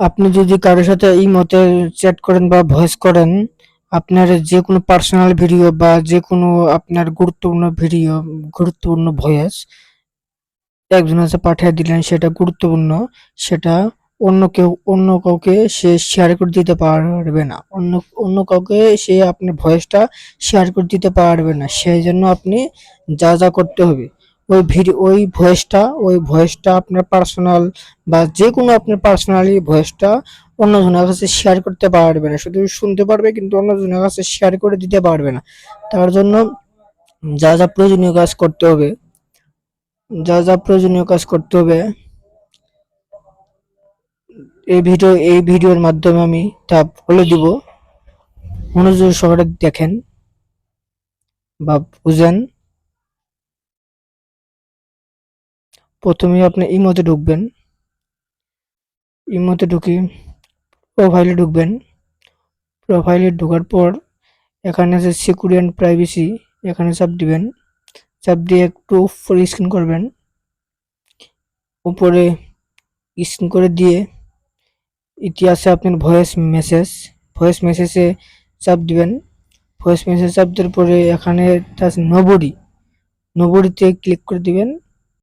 আপনি যদি কারোর সাথে এই মতে চ্যাট করেন বা ভয়েস করেন, আপনার যে কোনো পার্সোনাল ভিডিও বা যে কোনো আপনার গুরুত্বপূর্ণ ভিডিও গুরুত্বপূর্ণ ভয়েস একজনের কাছে পাঠিয়ে দিলেন, সেটা গুরুত্বপূর্ণ, সেটা অন্য কেউ, অন্য কাউকে সে শেয়ার করে দিতে পারবে না। অন্য অন্য কাউকে সে আপনার ভয়েসটা শেয়ার করে দিতে পারবে না। সেই জন্য আপনি যা যা করতে হবে ওই ভিডিও ওই ভয়েসটা ওই ভয়েসটা আপনার পার্সোনাল বা যে কোনো আপনার পার্সোনালি ভয়েসটা অন্যজনের কাছে শেয়ার করতে পারবে না। শুধু শুনতে পারবে কিন্তু অন্যজনের কাছে শেয়ার করে দিতে পারবে না। তার জন্য যা যা প্রয়োজনীয় কাজ করতে হবে, যা যা প্রয়োজনীয় কাজ করতে হবে, এই ভিডিও এই ভিডিওর মাধ্যমে আমি তা বলে দিব। মনোযোগ সহকারে দেখেন বা বুঝেন। প্রথমে আপনি ইমোতে ঢুকবেন। ইমোতে ঢুকে প্রোফাইলে ঢুকবেন। প্রোফাইলে ঢোকার পর এখানে আছে সিকিউরিটি অ্যান্ড প্রাইভেসি এখানে চাপ দিবেন। চাপ দিয়ে একটু উপরে স্ক্রিন করবেন। উপরে স্ক্রিন করে দিয়ে ইতিহাসে আপনার ভয়েস মেসেজ ভয়েস মেসেজে চাপ দিবেন। ভয়েস মেসেজ চাপ দেওয়ার পরে এখানে নবরি নবরিতে ক্লিক করে দিবেন।